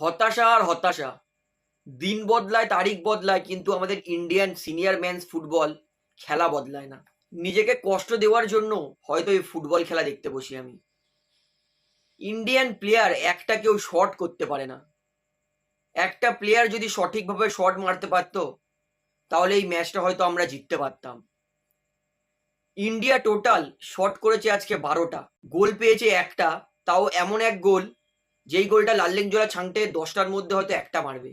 হতাশা আর হতাশা। দিন বদলায়, তারিখ বদলায়, কিন্তু আমাদের ইন্ডিয়ান সিনিয়র ম্যানস ফুটবল খেলা বদলায় না। নিজেকে কষ্ট দেওয়ার জন্য হয়তো এই ফুটবল খেলা দেখতে বসি আমি। ইন্ডিয়ান প্লেয়ার একটা কেউ শট করতে পারে না। একটা প্লেয়ার যদি সঠিকভাবে শট মারতে পারতো, তাহলে এই ম্যাচটা হয়তো আমরা জিততে পারতাম। ইন্ডিয়া টোটাল শট করেছে আজকে বারোটা। গোল পেয়েছে একটা, তাও এমন এক গোল যেই গোলটা লাল লাল্লেংজোলা ছাংটে দশটার মধ্যে হয়তো একটা মারবে।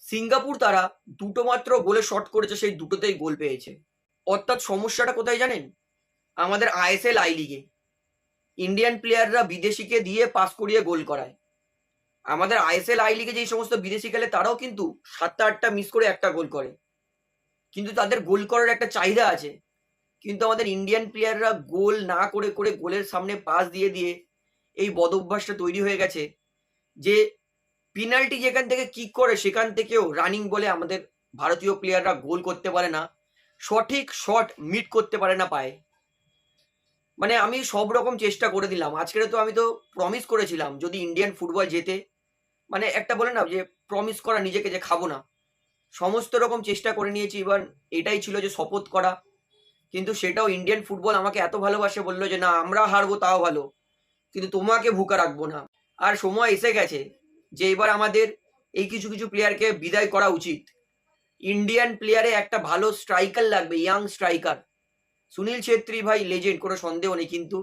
সিঙ্গাপুর তারা দুটো মাত্র গোলে শট করেছে, সেই দুটোতেই গোল পেয়েছে। অর্থাৎ সমস্যাটা কোথায় জানেন? আমাদের আইএসএল আই লিগে। ইন্ডিয়ান প্লেয়াররা বিদেশিকে দিয়ে পাস করিয়ে গোল করায়। আমাদের আইএসএল আই লিগে যেই সমস্ত বিদেশি খেলে, তারাও কিন্তু সাতটা, আটটা মিস করে একটা গোল করে। কিন্তু তাদের গোল করার একটা চাহিদা আছে। কিন্তু আমাদের ইন্ডিয়ান প্লেয়াররা গোল না করে করে গোলের সামনে পাস দিয়ে দিয়ে এই বদ অভ্যাসটা তৈরি হয়ে গেছে। যে পেনাল্টি যেখান থেকে কিক করে, সেখান থেকেও রানিং বলে আমাদের ভারতীয় প্লেয়াররা গোল করতে পারে না। সঠিক শট মিট করতে পারে না পায়। মানে আমি সব রকম চেষ্টা করে দিলাম। আজকের তো আমি তো প্রমিস করেছিলাম, যদি ইন্ডিয়ান ফুটবল জেতে মানে একটা বলে না যে প্রমিস করা নিজেকে যে খাব না। সমস্ত রকম চেষ্টা করে নিয়েছি, এবার এটাই ছিল যে শপথ করা। কিন্তু সেটাও ইন্ডিয়ান ফুটবল আমাকে এত ভালোবাসে বলল যে, না, আমরা হারবো, তাও ভালো। কিন্তু তোমাকে ভুকা রাখব না। আর সময় এসে গেছে যে এবার আমাদের এই কিছু কিছু প্লেয়ারকে বিদায় করা উচিত। ইন্ডিয়ান প্লেয়ারে একটা ভালো স্ট্রাইকার লাগবে ইয়াং স্ট্রাইকার সুনীল ছেত্রী ভাই লেজেন্ড কোনো সন্দেহ নেই কিন্তু।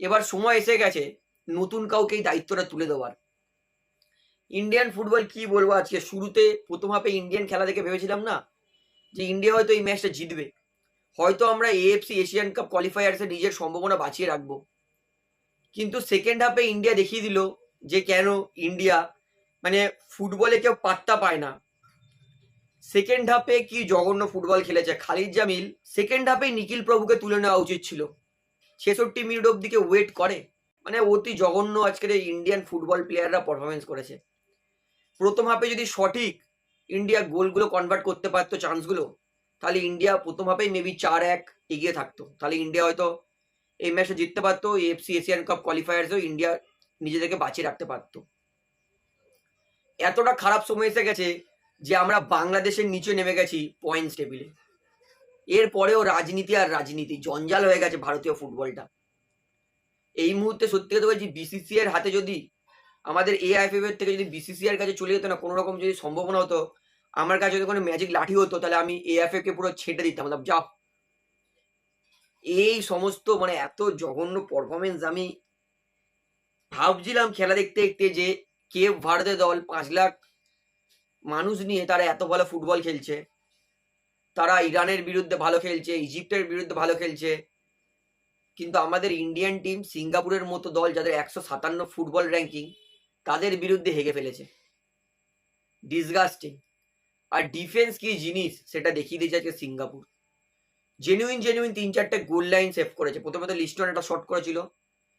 এবার সময় এসে গেছে নতুন কাউকে এই দায়িত্বটা তুলে দেওয়ার। ইন্ডিয়ান ফুটবল কি বলব আজকে? শুরুতে প্রথম হাফে ইন্ডিয়ান খেলা দেখে ভেবেছিলাম না যে ইন্ডিয়া হয়তো এই ম্যাচটা জিতবে। হয়তো আমরা এএফসি এশিয়ান কাপ কোয়ালিফায়ার্সে নিজের সম্ভাবনা বাঁচিয়ে রাখব। কিন্তু সেকেন্ড হাফে ইন্ডিয়া দেখিয়ে দিল যে কেন ইন্ডিয়া মানে ফুটবলে কেউ পাত্তা পায় না। সেকেন্ড হাফে কি জঘন্য ফুটবল খেলেছে খালিদ জামিল। সেকেন্ড হাফে নিখিল প্রভুকে তুলে নেওয়া উচিত ছিল। ছেষট্টি মিনিট অব্দিকে ওয়েট করে? মানে অতি জঘন্য আজকের এই ইন্ডিয়ান ফুটবল প্লেয়াররা পারফরমেন্স করেছে। প্রথম হাফে যদি সঠিক ইন্ডিয়া গোলগুলো কনভার্ট করতে পারতো চান্সগুলো তাহলে ইন্ডিয়া প্রথম হাফেই মেবি চার এক এগিয়ে থাকতো। তাহলে ইন্ডিয়া হয়তো এই ম্যাচে জিততে পারতো এফসি এশিয়ান কাপ কোয়ালিফায়ার্সেও ইন্ডিয়া নিজেদেরকে বাঁচিয়ে রাখতে পারতো। এতটা খারাপ সময় এসে গেছে যে আমরা বাংলাদেশের নিচে নেমে গেছি পয়েন্টস টেবিলে এরপরেও রাজনীতি আর রাজনীতি, জঞ্জাল হয়ে গেছে ভারতীয় ফুটবলটা এই মুহূর্তে সত্যি কথা বলছি বিসিসি এর হাতে যদি আমাদের এআইএফএফ এর থেকে যদি বিসিসি এর কাছে চলে যেত না কোনো রকম যদি সম্ভাবনা হতো, আমার কাছে যদি কোনো ম্যাজিক লাঠি হতো, তাহলে আমি এআইএফএফ কে পুরো ছেটে দিতাম যাও এই সমস্ত মানে এত জঘন্য পারফরমেন্স আমি ভাবছিলাম খেলা দেখতে দেখতে যে কে ভারতের দল পাঁচ লাখ মানুষ নিয়ে তারা এত ভালো ফুটবল খেলছে। তারা ইরানের বিরুদ্ধে ভালো খেলছে, ইজিপ্টের বিরুদ্ধে ভালো খেলছে। কিন্তু আমাদের ইন্ডিয়ান টিম সিঙ্গাপুরের মতো দল যাদের একশো সাতান্ন ফুটবল র্যাঙ্কিং তাদের বিরুদ্ধে হেগে ফেলেছে। ডিসগাস্টিং আর ডিফেন্স কি জিনিস, সেটা দেখিয়ে দিয়েছে আজকে সিঙ্গাপুর। জেনুইন জেনুইন তিন চারটে গোল লাইন সেভ করেছে। প্রথমে তো লিস্টন একটা শট করেছিল।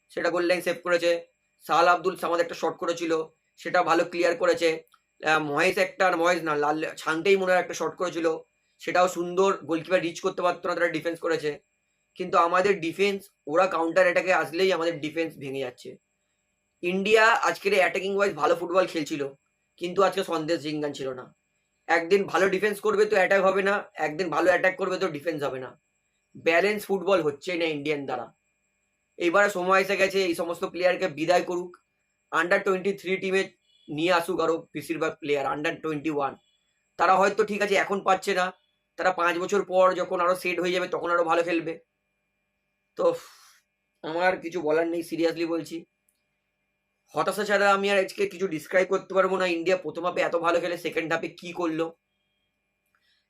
সেটা গোল লাইন সেভ করেছে। সাল আব্দুল সামাদ একটা শট করেছিল। সেটা ভালো ক্লিয়ার করেছে। মহেশ একটা আর মহেশ না, লাল ছাংটেই মনে হয় একটা শট করেছিল। সেটাও সুন্দর গোলকিপার রিচ করতে পারতো না, তারা ডিফেন্স করেছে। কিন্তু আমাদের ডিফেন্স ওরা কাউন্টার অ্যাটাকে আসলেই আমাদের ডিফেন্স ভেঙে যাচ্ছে। ইন্ডিয়া আজকের অ্যাটাকিং ওয়াইজ ভালো ফুটবল খেলছিল। কিন্তু আজকে সন্দেশ জিঙ্গান ছিল না। একদিন ভালো ডিফেন্স করবে তো অ্যাটাক হবে না, একদিন ভালো অ্যাটাক করবে তো ডিফেন্স হবে না। ব্যালেন্স ফুটবল হচ্ছেই না ইন্ডিয়ান দ্বারা। এইবারে সময় এসে গেছে, এই সমস্ত প্লেয়ারকে বিদায় করুক। আন্ডার টোয়েন্টি থ্রি টিমে নিয়ে আসুক আরও বেশিরভাগ প্লেয়ার আন্ডার টোয়েন্টি ওয়ান তারা হয়তো ঠিক আছে, এখন পাচ্ছে না। তারা পাঁচ বছর পর যখন আরও সেট হয়ে যাবে, তখন আরও ভালো খেলবে। তো আমার কিছু বলার নেই সিরিয়াসলি বলছি। হতাশা ছাড়া আমি আর আজকে কিছু ডিসক্রাইব করতে পারব না। ইন্ডিয়া প্রথম হাফে এত ভালো খেলে সেকেন্ড হাফে কি করল?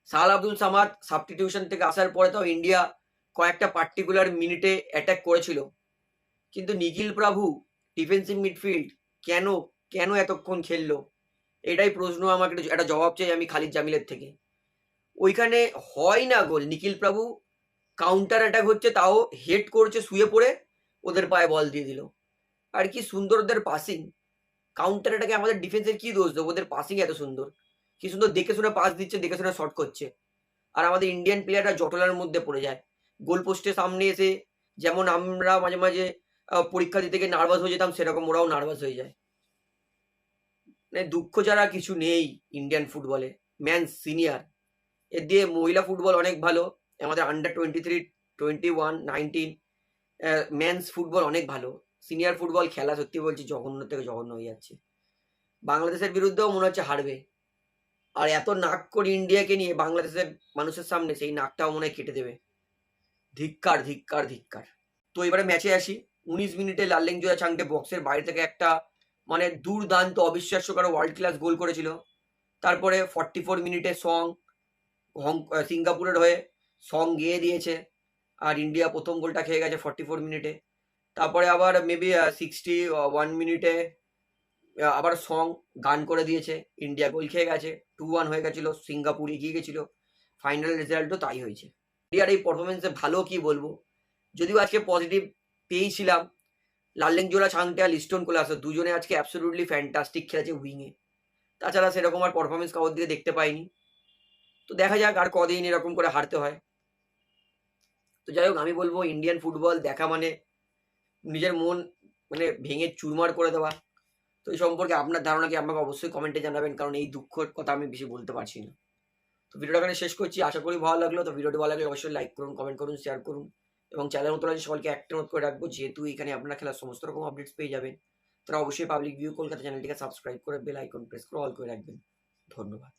সাল আব্দুল সামাদ সাবস্টিটিউশন থেকে আসার পরে তো ইন্ডিয়া কয়েকটা পার্টিকুলার মিনিটে অ্যাটাক করেছিল। কিন্তু নিখিল প্রভু ডিফেন্সিভ মিডফিল্ড কেন কেন এতক্ষণ খেললো? এটাই প্রশ্ন আমাকে একটু- জবাব চাই আমি খালিদ জামিলের থেকে। ওইখানে হয় না গোল। নিখিল প্রভু কাউন্টার অ্যাটাক হচ্ছে, তাও হেড করছে, শুয়ে পড়ে, ওদের পায়ে বল দিয়ে দিল। আর কি সুন্দর ওদের পাসিং কাউন্টার অ্যাটাকে আমাদের ডিফেন্সের কি দোষ? দেবো ওদের পাসিং এত সুন্দর। কি সুন্দর দেখে শুনে পাস দিচ্ছে, দেখে শুনে শর্ট করছে। আর আমাদের ইন্ডিয়ান প্লেয়াররা জটলার মধ্যে পড়ে যায়। গোল পোস্টের সামনে এসে যেমন আমরা মাঝে মাঝে পরীক্ষা দিতে গিয়ে নার্ভাস হয়ে যেতাম, সেরকম ওরাও নার্ভাস হয়ে যায়। মানে দুঃখ ছাড়া কিছু নেই ইন্ডিয়ান ফুটবলে ম্যান সিনিয়র এর দিয়ে মহিলা ফুটবল অনেক ভালো। আমাদের under twenty three twenty one nineteen men's football অনেক ভালো। সিনিয়র ফুটবল খেলা সত্যি বলছি জঘন্য থেকে জঘন্য হয়ে যাচ্ছে। বাংলাদেশের বিরুদ্ধেও মনে হচ্ছে হারবে। আর এত নাক করে ইন্ডিয়াকে নিয়ে বাংলাদেশের মানুষের সামনে সেই নাকটাও মনে হয় কেটে দেবে। ধিক্কার ধিক্কার ধিক্কার। তো এবারে ম্যাচে আসি। উনিশ মিনিটে লাল্লেং জোয়া চাংটে বক্সের বাইরে থেকে একটা মানে দুর্দান্ত, অবিশ্বাস্যকর ওয়ার্ল্ড ক্লাস গোল করেছিল। তারপরে ফর্টি ফোর মিনিটে সং হং সিঙ্গাপুরের হয়ে সং গিয়ে দিয়েছে। আর ইন্ডিয়া প্রথম গোলটা খেয়ে গেছে ফর্টি ফোর মিনিটে। তারপরে আবার মেবি সিক্সটি ওয়ান মিনিটে আবার সং গান করে দিয়েছে। ইন্ডিয়া গোল খেয়ে গেছে টু ওয়ান হয়ে গেছিল সিঙ্গাপুর এগিয়ে গেছিল। ফাইনাল রেজাল্টও তাই হয়েছে। ইন্ডিয়ার এই পারফরমেন্সে ভালো কি বলব? যদিও আজকে পজিটিভ পেয়েছিলাম, লাল্লেং জোড়া ছাংটে আর লিস্টন কোলে আসে দুজনে আজকে অ্যাবসোলুটলি ফ্যান্টাস্টিক খেলেছে উইংয়ে তাছাড়া সেরকম আর পারফরমেন্স কাউর দিকে দেখতে পাইনি। তো দেখা যাক আর কদিন এরকম করে হারতে হয়। তো যাই হোক, আমি বলব ইন্ডিয়ান ফুটবল দেখা মানে নিজের মন মানে ভেঙে চুরমার করে দেওয়া। তো এই সম্পর্কে আপনার ধারণা কি আমাকে অবশ্যই কমেন্টে জানাবেন, কারণ এই দুঃখের কথা আমি বেশি বলতে পারছি না। তো ভিডিওটা এখানে শেষ করছি, আশা করি ভালো লাগল। তো ভিডিওটি ভালো লাগলে অবশ্যই লাইক করুন কমেন্ট করুন শেয়ার করুন এবং চ্যানেল মতো আছে সকলকে একটা নোট করে রাখব, যেহেতু এখানে আপনার খেলার সমস্ত রকম আপডেটস পেয়ে যাবেন। তারা অবশ্যই পাবলিক ভিউ কলকাতা চ্যানেলটিকে সাবস্ক্রাইব করে বেল আইকন প্রেস করে অল করে রাখবেন। ধন্যবাদ।